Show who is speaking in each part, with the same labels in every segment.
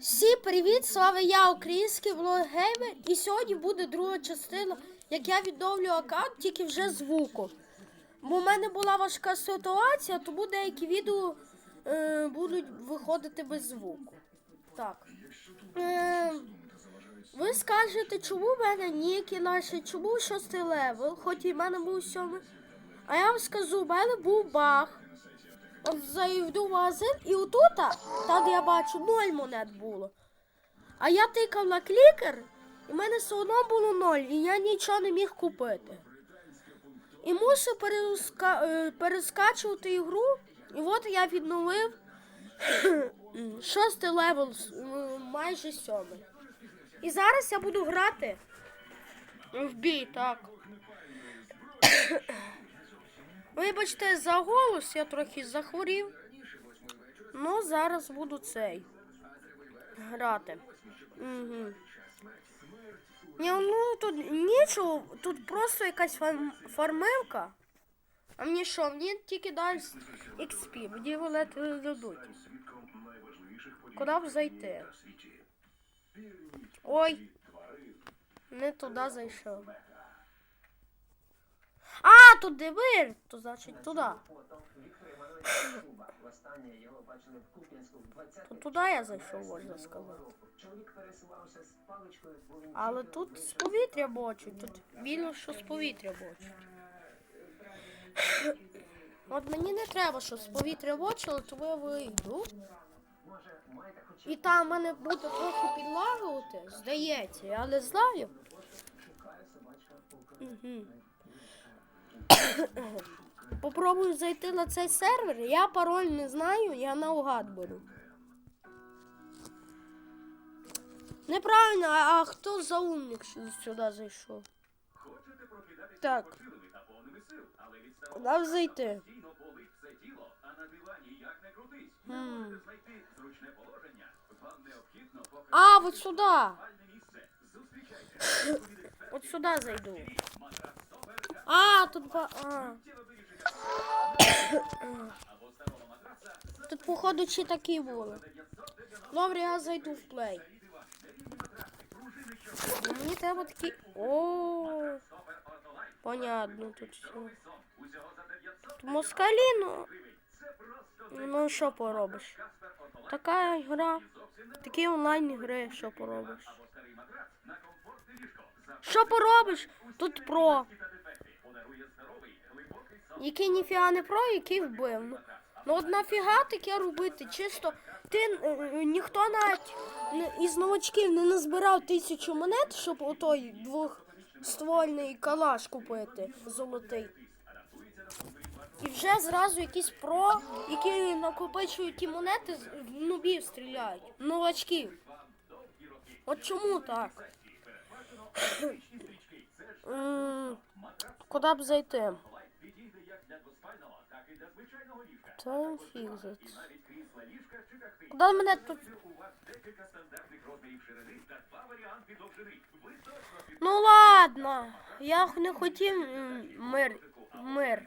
Speaker 1: Всім привіт! Слава я український влоггеймер. І сьогодні буде друга частина, як я відновлю аккаунт тільки вже звуком. Бо в мене була важка ситуація, тому деякі відео е, будуть виходити без звуку. Так. Е, ви скажете, чому в мене ніки наші, чому шостий левел, хоч і в мене був сьомий. А я вам скажу, в мене був баг. Зайду в магазин і отут, там я бачу, ноль монет було. А я тикав на клікер, і в мене все одно було ноль, і я нічого не міг купити. І мусив переска... е, перескачувати ігру, і от я відновив шостий левел, майже сьомий. І зараз я буду грати в бій, так. Вибачте за голос, я трохи захворів. Ну, зараз буду цей грати. Угу. Ні, ну тут нічого, тут просто якась фарм- А мені що, мені тільки дасть XP, мені не дадуть. Куди б зайти? Ой, не туди зайшов. А, тут дивир, то значить туди.
Speaker 2: Востаннє його бачили в Куп'янську в 20
Speaker 1: То туди я зайшов, можна сказати. Але тут з повітря бочуть, тут вільно, що з повітря бочуть. От мені не треба, щоб з повітря бочило, тому я вийду. І там мене буде трохи підлагувати, здається, я не знаю. Угу. Попробую зайти на цей сервер. Я пароль не знаю, я наугад беру. Неправильно, а, хто за умник сюди зайшов? Так. Куди зайти?
Speaker 3: тіло, а на дивані як не крутись. Не
Speaker 1: Хм.
Speaker 3: можете знайти зручне положення. Вам необхідно поки
Speaker 1: А, от сюди.
Speaker 3: спальне місце. Зустрічайте відповідь експерта.
Speaker 1: От сюди зайду. А, тут ба. А. Тут, походу, чи такі були. Добре, я зайду в плей. Мені треба такі. О, понятно тут все.
Speaker 3: Сон. Усього за 900
Speaker 1: Тут москалі, ну, ну що поробиш? Така гра, такі онлайн гри, що поробиш? Що поробиш? Тут про. Який ніфіга не про, який вбив. Ну, от нафіга таке робити? Чисто ти е, е, ніхто навіть із новачків не назбирав тисячу монет, щоб отой двохствольний калаш купити золотий. І вже зразу якісь про, які накопичують ті монети, в нубів стріляють. Новачків. От чому так? М, Куди б зайти? Та фіг за це.
Speaker 3: Навіть крісла ліжка чи тахти.
Speaker 1: Куди мене тут Ну ладно, я не хотів мир, мир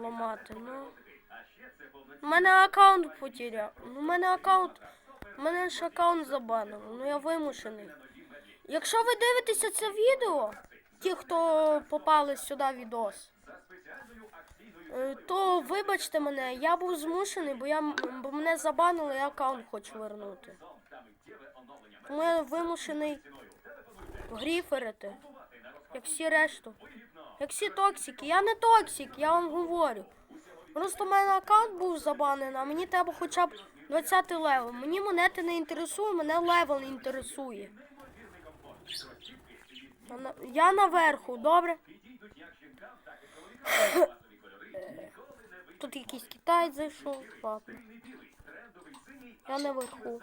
Speaker 1: ламати. Ну, у мене аккаунт потеряв. У мене аккаунт, у мене ж аккаунт забанив. Ну я вимушений. Якщо ви дивитеся це відео, ті, хто попали сюди відос, е, то вибачте мене, я був змушений, бо я бо мене забанили, я аккаунт хочу вернути. Тому я вимушений гріферити, як всі решту. Як всі токсики. Я не токсик, я вам говорю. Просто в мене аккаунт був забанений, а мені треба хоча б 20 левел. Мені монети не інтересує, мене левел інтересує. Я наверху, добре? Тут якийсь китаєць зайшов. Ладно. Я наверху.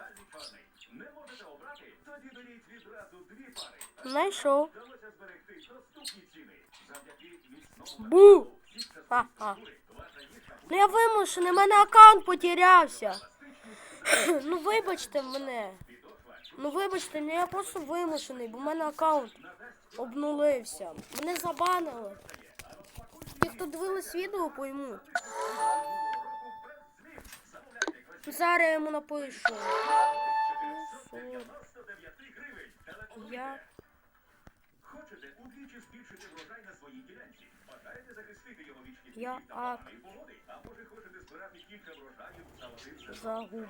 Speaker 1: Знайшов. Бу! Ха-ха. Ну я вимушений, в мене аккаунт потерявся. Ну вибачте мене. Ну вибачте, ну я просто вимушений, бо в мене аккаунт обнулився. Мене забанили. Ті, хто дивились відео, поймуть. Зараз я йому напишу.
Speaker 3: 499 гривень. Телефонуйте.
Speaker 1: Я.
Speaker 3: Хочете удвічі збільшити врожай на своїй ділянці? Бажаєте захистити його шкідників
Speaker 1: Я
Speaker 3: поганої погоди? А може хочете збирати кілька врожаїв за один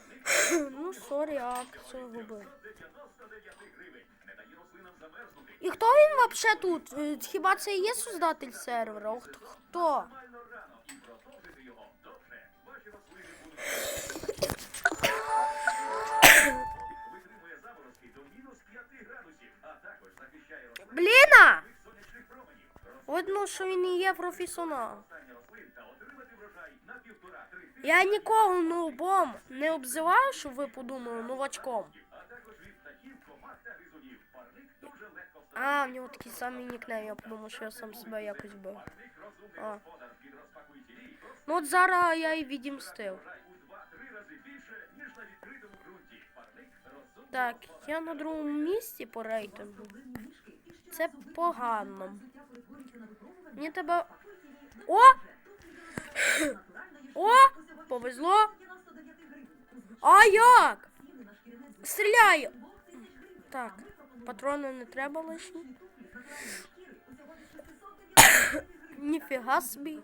Speaker 1: Ну, сорі, акцію губив.
Speaker 3: 99 гривень. Не дає рослинам.
Speaker 1: І хто він взагалі тут? Е, Хіба це і є создатель сервера? Хто?
Speaker 3: Нормально рано і продовжити його довше. Ваші рослини будуть витримує заморозки до мінус 5 градусів, а також захищає рослини
Speaker 1: Бліна! Видно, що він і є професіонал. Я нікого нубом не обзиваю, щоб ви подумали новачком.
Speaker 3: а
Speaker 1: в нього такий самий нікнейм, я подумав, що я сам себе якось бив. А. Ну от зараз я і відімстив. Так, я на другому місці по рейтингу. Це погано. Мені тебе. О! О! Повезло! А як? Стріляю! Так, патрони не треба лишні. Ніфіга собі.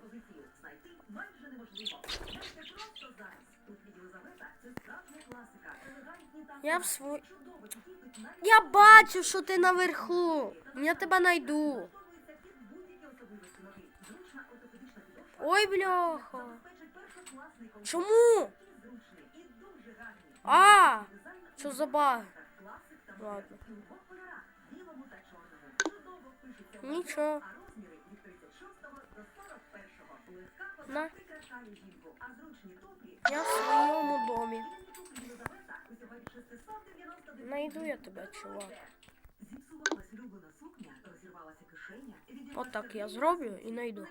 Speaker 1: Я в свой... Я бачу, що ти наверху. Я тебе найду. Ой, бляха. Чому? А, що за баг? Ладно. Нічого. На. Я в своєму домі. Найду я тебе, чувак. Отак я зроблю і найду.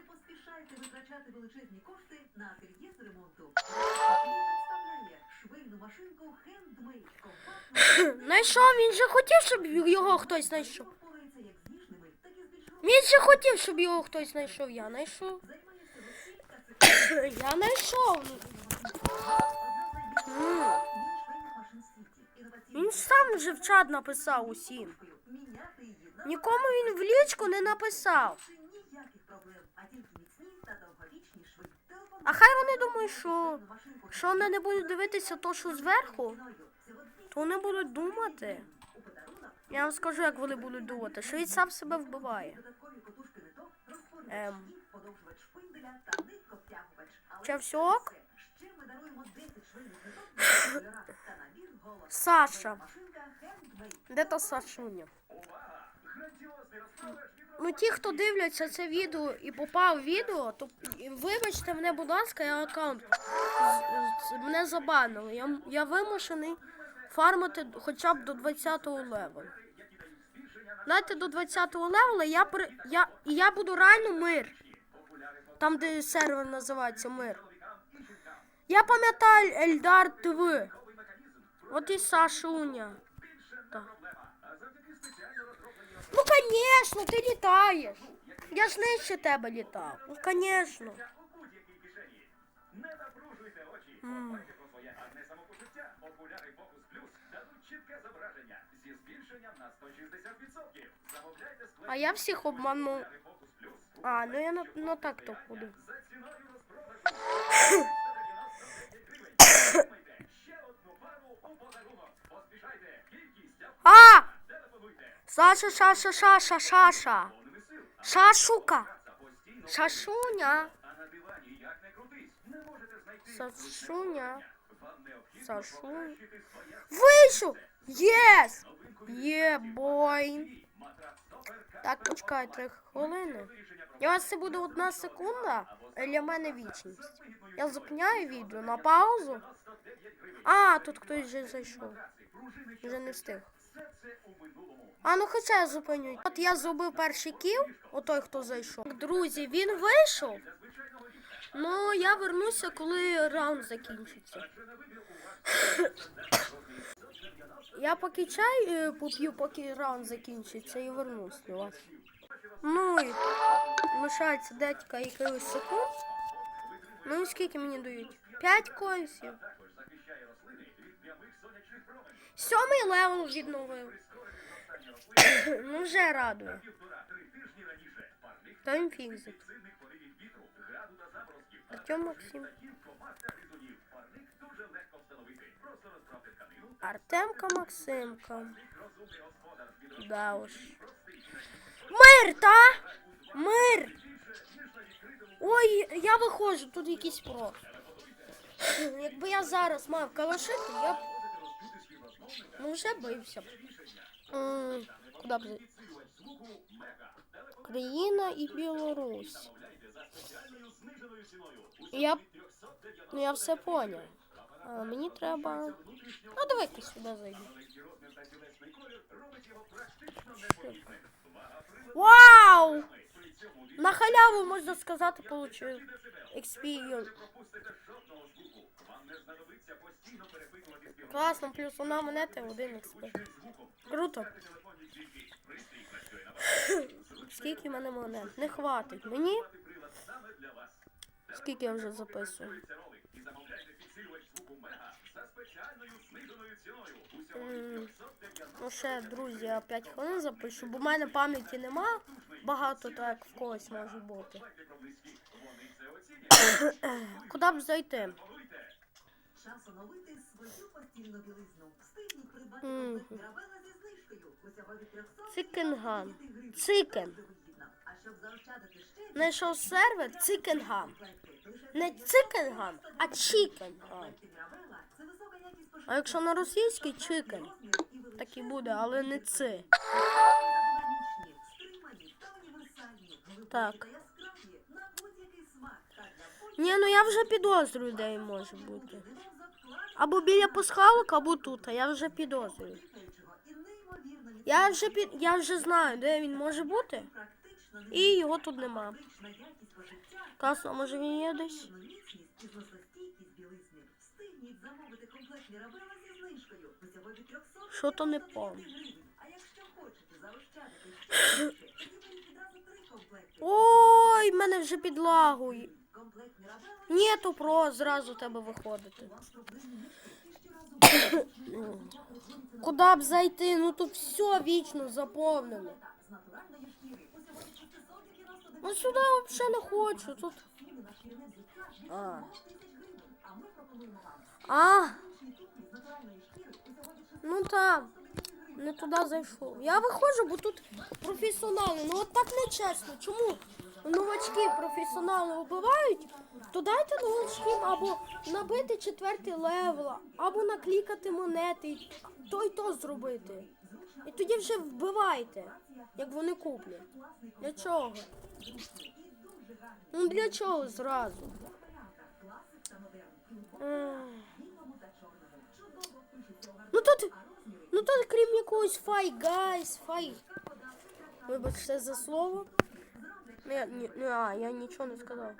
Speaker 4: Не витрачати величезні кошти на ательє з ремонту. представляє швейну машинку Handmade компактну,
Speaker 1: Знайшов, він же хотів, щоб його хтось знайшов. Він же хотів, щоб його хтось знайшов. Я знайшов. Я знайшов. Він сам вже в чат написав усім. Нікому він в лічку не написав.
Speaker 4: більше ніяких проблем, а тільки міцні та довговічні шви. Телефон
Speaker 1: А хай вони думають, що що вони не будуть дивитися то, що зверху, то вони будуть думати. Я вам скажу, як вони будуть думати, що він сам себе вбиває. Ем.
Speaker 4: не
Speaker 1: все?
Speaker 4: Ще ми даруємо 10 швейних ниток на кольорах та набір голос.
Speaker 1: Саша. Де та Сашуня? Ну, ті, хто дивляться це відео і попав в відео, то вибачте мене, будь ласка, я аккаунт мене забанили. Я, я вимушений фармити хоча б до 20-го левела. Знаєте, до 20-го левела я, при, я, і я буду реально мир. Там, де сервер називається мир. Я пам'ятаю Ельдар ТВ. От і Сашуня. Так. Ну, конечно, ти літаєш. Я ж нижче тебе літав. Ну, конечно.
Speaker 3: у будь-якій кишені. Не напружуйте очі. Подбайте про своє гарне самопочуття. Окуляри Focus Plus дадуть чітке зображення зі збільшенням на 160%. Замовляйте склеп
Speaker 1: А я всіх обманув. А, ну я на, ну так то буду.
Speaker 3: за ціною розпродажу. 399 гривень. Отримайте ще одну пару у подарунок. Поспішайте. Кількість
Speaker 1: А! Саша, Шаша, Шаша, Шаша. Шашука. Шашуня. Сашуня.
Speaker 3: Вам необхідно
Speaker 1: Сашу.
Speaker 3: покращити своє
Speaker 1: Вийшов! Єс! Є. Так, почекай три хвилини. Для вас це буде одна секунда, для мене вічність. Я зупиняю відео на паузу. А, тут хтось вже зайшов. Вже не встиг. А ну хоча я зупиню. От я зробив перший кіл, отой, хто зайшов. Друзі, він вийшов. Ну, я вернуся, коли раунд закінчиться. Я поки чай е, поп'ю, поки раунд закінчиться, і вернусь до вас. Ну і лишається декілька якихось секунд. Ну і скільки мені дають? 5 коїнсів. Сьомий левел відновив. Ну вже радує.
Speaker 3: півтора-три тижні раніше. Парник
Speaker 1: Та він фіксить.
Speaker 3: сильних поривів вітру, граду та заморозків. а
Speaker 1: Артем Максим. Артемка Максимка. Да уж. Мир, та? Мир! Ой, я виходжу, тут якийсь про. Якби я зараз мав калашити, я б ну вже бився. М, Куди б? Україна і Білорусь. Я, ну я все поняв. А мені треба. Ну давайте сюди зайду. Вау! На халяву можна сказати, получив
Speaker 3: співробітників
Speaker 1: Класно, плюс одна монета, один XP. Круто. Скільки в мене монет? Не хватить. Мені скільки я вже записую? Ну ще, друзі, я 5 хвилин запишу, бо в мене пам'яті нема. Багато так в когось може бути. Куди б зайти?
Speaker 4: Час оновити свою постільну білизну. Встигніть придбати комплект Мірабела зі знижкою. Усього від 300
Speaker 1: Цикенган. Цикен. Знайшов сервер
Speaker 4: лише
Speaker 1: Не Цикенган, а
Speaker 4: якість
Speaker 1: А якщо на російський чикен,
Speaker 4: і
Speaker 1: так і буде, але не.
Speaker 4: Глибокі
Speaker 1: Так. Ні, ну я вже підозрюю, де він може бути. Або біля пасхалок, або тут, а я вже підозрюю.
Speaker 4: і
Speaker 1: Я вже під я вже знаю, де він може бути, і його тут нема. Класно, може він є десь?
Speaker 4: Повну міцність і зносостійкість білизни. Встигніть замовити комплект Мірабела зі знижкою. Усього від 300
Speaker 1: Що то не
Speaker 4: комплекти.
Speaker 1: Ой, мене вже підлагує. Ні, то про зразу тебе виходити. Куди б зайти? Ну тут все вічно заповнено.
Speaker 4: З натуральної шкіри. Усього від 699
Speaker 1: Ну сюди взагалі не хочу. Тут. А.
Speaker 4: 2 тисяч гривень. А
Speaker 1: ну там. Не туди зайшов. Я виходжу, бо тут професіонали. Ну от так не чесно. Чому новачки професіонали вбивають? То дайте новачкам або набити четвертий левел, або наклікати монети, то й то зробити. І тоді вже вбивайте, як вони куплять. Для чого? Ну для чого зразу?
Speaker 4: у
Speaker 1: Ну тут, ну тут крім якогось фай гайс, фай. Вибачте за слово. Ну, я, ні, ні, а, я нічого не сказав.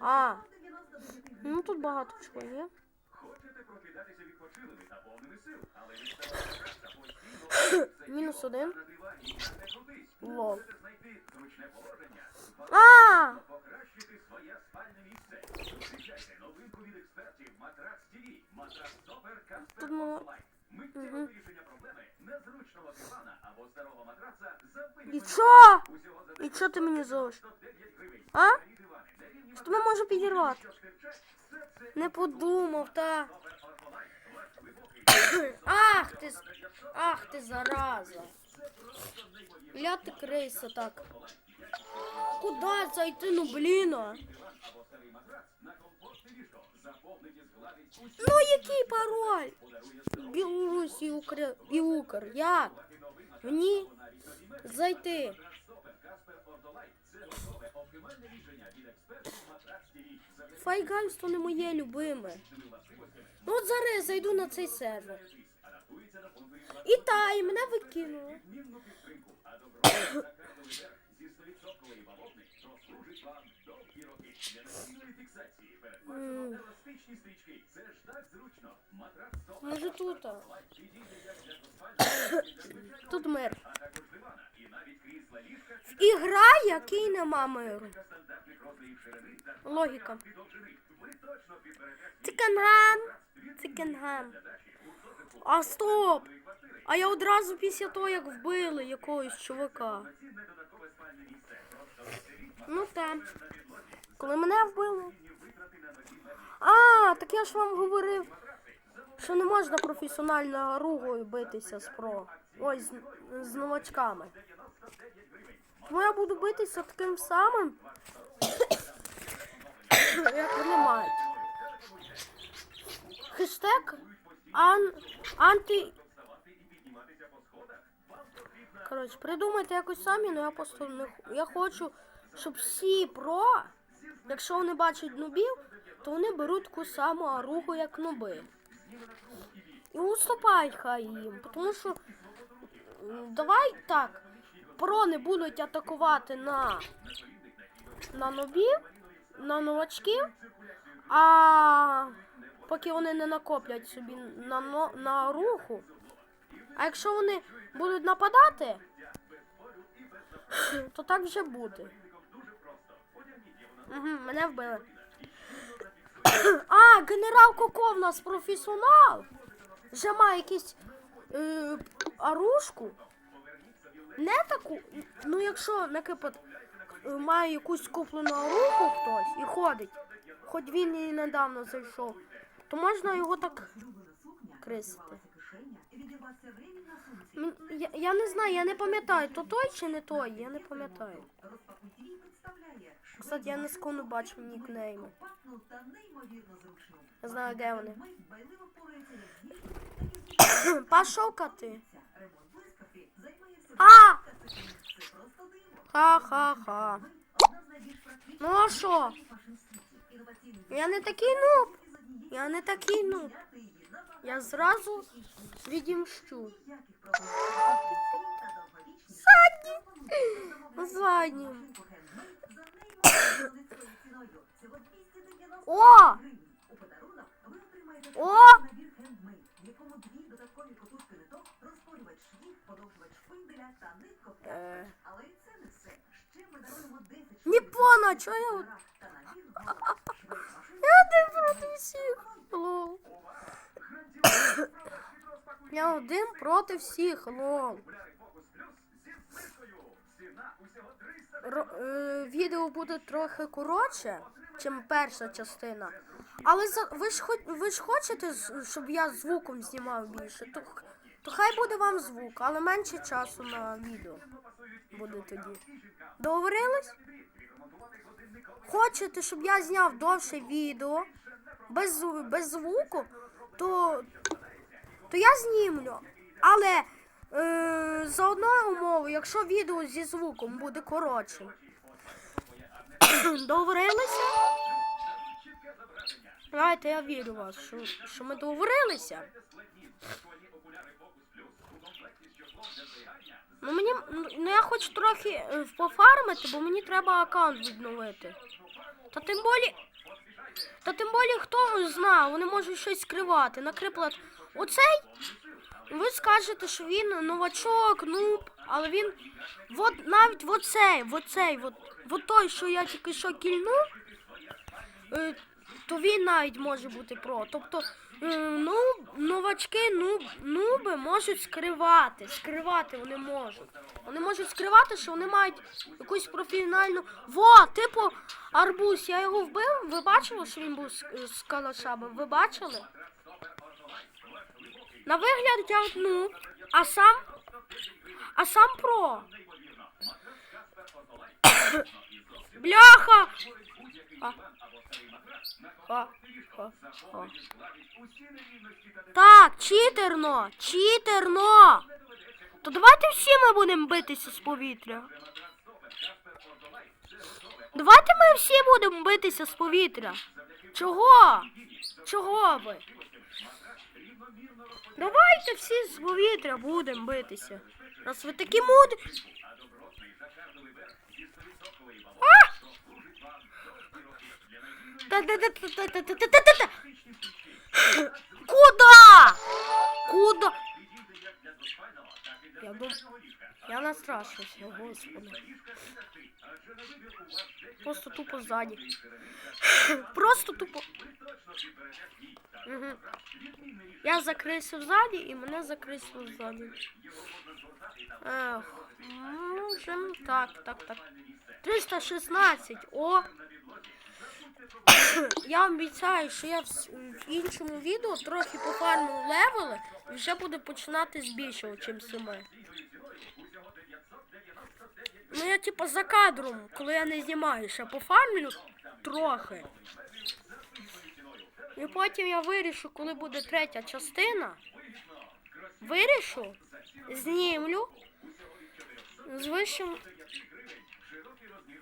Speaker 1: А, ну тут багато чого є.
Speaker 3: Хочете прокидатися відпочилими та повними сил, але від цього постійно
Speaker 1: Мінус один.
Speaker 3: на дивані і не крутись.
Speaker 1: Лол.
Speaker 3: Можете знайти зручне положення,
Speaker 1: А,
Speaker 3: покращити своє спальне місце. Зустрічайте новинку від експертів Матрац ТВ. Матрац Супер Каспер
Speaker 1: Тут мало-
Speaker 3: Лайт. Миттєве вирішення проблеми незручного дивана або старого матраца за
Speaker 1: і
Speaker 3: винятком
Speaker 1: що?
Speaker 3: усього за
Speaker 1: І що ти мені зовеш?
Speaker 3: 109 гривень.
Speaker 1: А?
Speaker 3: Старі дивани, нерівні
Speaker 1: Що тебе може підірвати? Не подумав, та. Ах ти, ах ти зараза. Ля ти криса так. Куди зайти, ну блін? Ну який пароль? Білорусі і Укр. Як? Мені зайти. Файгальс то не моє любиме. Ну от зараз я зайду на цей сервер. І та, і мене викинуло.
Speaker 3: Mm.
Speaker 1: Може тут. тут мир. Ігра, який нема миру. Логіка. Циканган. Циканган. А стоп! А я одразу після того, як вбили якогось чувака. Ну там. Коли мене вбили. А, так я ж вам говорив, що не можна професіонально ругою битися з про. Ой, з, з новачками. Тому я буду битися таким самим, як вони мають. Хештег ан, анти. Коротше, придумайте якось самі, але я просто не я хочу, щоб всі про, якщо вони бачать нубів, то вони беруть таку саму аругу, як нуби. І уступай хай їм, тому що давай так, про не будуть атакувати на, на нубів, на новачків, а поки вони не накоплять собі на, на руху. А якщо вони будуть нападати, то так вже буде. Угу, мене вбили. А, генерал Коко в нас професіонал. Вже має якісь е, оружку. Не таку. Ну, якщо, наприклад, має якусь куплену оружку хтось і ходить, хоч він і недавно зайшов, то можна його так. Крисити. Ну, я, я не знаю, я не пам'ятаю, то той чи не той, я не пам'ятаю. Кстати, я не скону бачу нікнейми. Я знаю, де вони. Пошовка ти. А! Ха-ха-ха. Ну а що? Я не такий нуб. Я не такий нуб. Я зразу відімщу.
Speaker 4: Задні. О!
Speaker 1: О!
Speaker 4: Не
Speaker 1: понял, что я... Я не протусил. Я один проти всіх, лол. Ро- е, відео буде трохи коротше, ніж перша частина. Але за, ви, ж хоч, ви ж хочете, щоб я звуком знімав більше, то, то хай буде вам звук, але менше часу на відео буде тоді. Договорились? Хочете, щоб я зняв довше відео без, без звуку, то, то я знімлю. Але е, за одною умовою, якщо відео зі звуком буде коротшим. Договорилися? Давайте я вірю вас, що, що ми договорилися. Ну мені ну я хочу трохи е, пофармити, бо мені треба аккаунт відновити. Та тим болі. Та тим болі хто знає, вони можуть щось скривати. Наприклад, оцей. Ви скажете, що він новачок, нуб, але він. От навіть в оцей, в оцей, от, от той, що я тільки що кільнув, е, то він навіть може бути про. Тобто, е, ну, новачки, нуб, нуби можуть скривати. Скривати вони можуть. Вони можуть скривати, що вони мають якусь професіональну. Во, типу арбуз, я його вбив. Ви бачили, що він був з калашами? Ви бачили? На вигляд от а сам. А сам про. Бляха! Ха. Ха. Ха. Ха. Так, читерно, читерно. То давайте всі ми будемо битися з повітря. Давайте ми всі будемо битися з повітря. Чого? Чого ви? Давайте всі з повітря будемо битися. Раз ви такі мудрі. А! Та-та-та-та-та-та-та-та-та! Куда? Куда? Я дум... Я настрашився, господи. Просто тупо ззаді. Просто тупо. Угу. Я закрився ззаді і мене закрисило ззаді. Ех, ну, вже так, так, так. 316. О! Я обіцяю, що я в, іншому відео трохи пофармив левели і вже буду починати збільшувати, чим семи. Ну я типу за кадром, коли я не знімаю, ще пофармлю трохи. І потім я вирішу, коли буде третя частина. Вирішу, знімлю з вищим.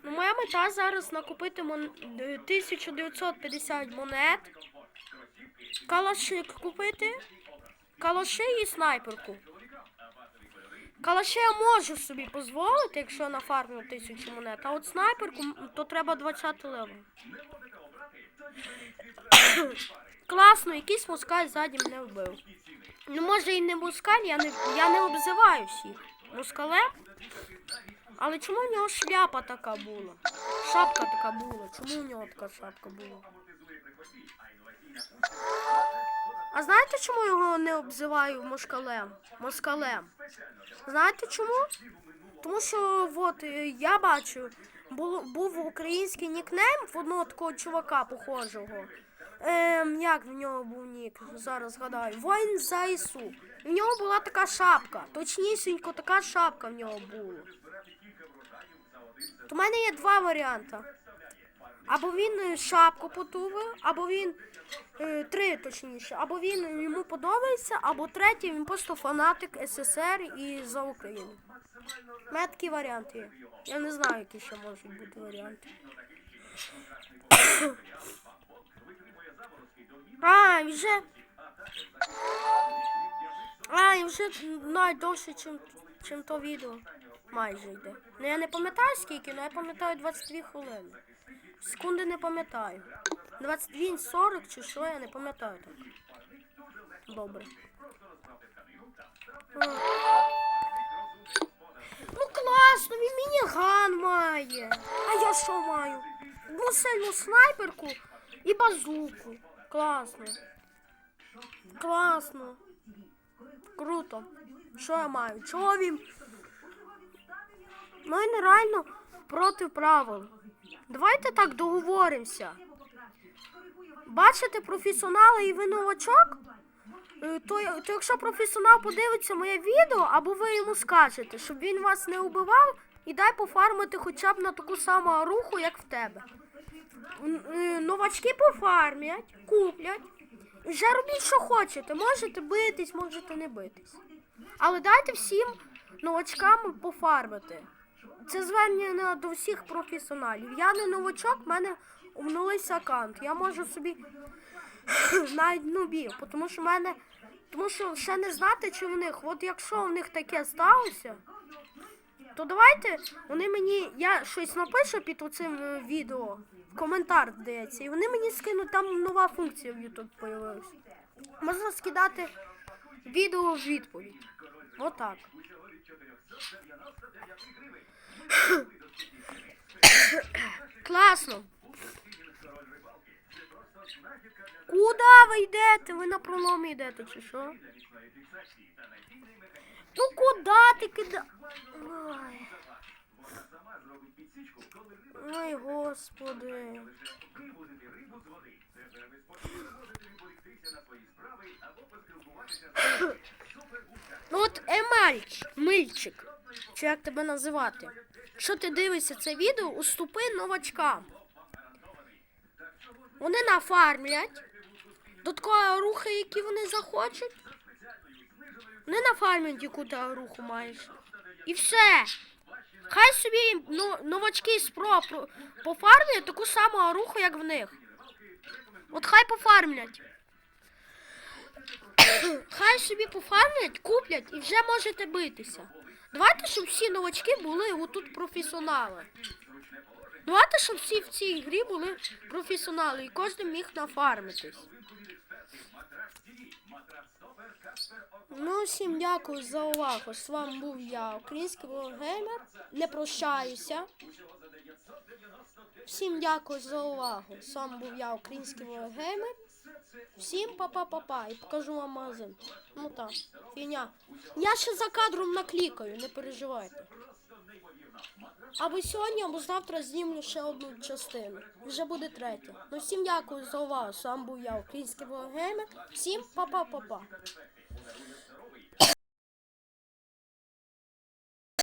Speaker 1: Ну, моя мета зараз накупити мон... е, 1950 монет. Калаши купити. Калаши і снайперку. Калаши я можу собі дозволити, якщо я нафармлю тисячу монет. А от снайперку то треба 20 левел. Класно, якийсь москаль ззаді мене вбив. Ну, може і не москаль, я не, я не обзиваю всіх. Москалем. Але чому в нього шляпа така була? Шапка така була. Чому в нього така шапка була? А знаєте, чому його не обзиваю москалем? Москалем. Знаєте чому? Тому що от е, я бачу, було, був український нікнейм в одного такого чувака похожого. Ем, як в нього був нік? Зараз згадаю. Воїн за Ісу. В нього була така шапка. Точнісінько така шапка в нього була. В мене є два варіанти. Або він е, шапку потувив, або він е, три точніше, або він йому подобається, або третій він просто фанатик СССР і за Україну. У мене такі варіанти є. Я не знаю, які ще можуть бути варіанти. А, вже. А, і вже навіть довше, чим, чим то відео. Майже йде. Ну я не пам'ятаю скільки, але я пам'ятаю 22 хвилини. Секунди не пам'ятаю. 22, 40 чи що, я не пам'ятаю так. Добре. Ну класно, він мініган має. А я що маю? Ну снайперку і базуку. Класно. Класно. Круто. Що я маю? Чого він? Ну він реально проти правил. Давайте так договоримося. Бачите професіонала і ви новачок? Е, То, то якщо професіонал подивиться моє відео, або ви йому скажете, щоб він вас не убивав, і дай пофармити хоча б на таку саму руху, як в тебе. Е, Новачки пофармлять, куплять. І вже робіть, що хочете. Можете битись, можете не битись. Але дайте всім новачкам пофармити. Це звернення до всіх професіоналів. Я не новачок, в мене обнулився аккаунт. Я можу собі навіть нубів, тому що в мене. Тому що ще не знати, чи в них. От якщо в них таке сталося, то давайте вони мені. Я щось напишу під оцим е, відео. В коментар здається, і вони мені скинуть, там нова функція в YouTube появилась. Можна скидати відео в відповідь. Отак. Класно. Куда ви йдете? Ви на пролом йдете, чи що? Ну куди ти кида? Ой. Ой, господи. Ну от Емальч, мильчик, чи як тебе називати? Що ти дивишся це відео, уступи новачкам. Вони нафармлять. До такого руху, які вони захочуть. Вони нафармлять, яку ти руху маєш. І все. Хай собі новачки спро про- пофармлять таку саму руху, як в них. От хай пофармлять. Хай собі пофармлять, куплять і вже можете битися. Давайте, щоб всі новачки були отут професіонали. Давайте, щоб всі в цій грі були професіонали і кожен міг нафармитись. Ну, всім дякую за увагу. З вами був я, український блогеймер. Не прощаюся. Всім дякую за увагу. З вами був я, український блогеймер. Всім па-па-па-па. І покажу вам магазин. Ну так, фігня. Я ще за кадром наклікаю, не переживайте. Або сьогодні, або завтра знімлю ще одну частину. Вже буде третя. Ну всім дякую за увагу. Сам був я, український блогеймер. Всім па-па-па-па.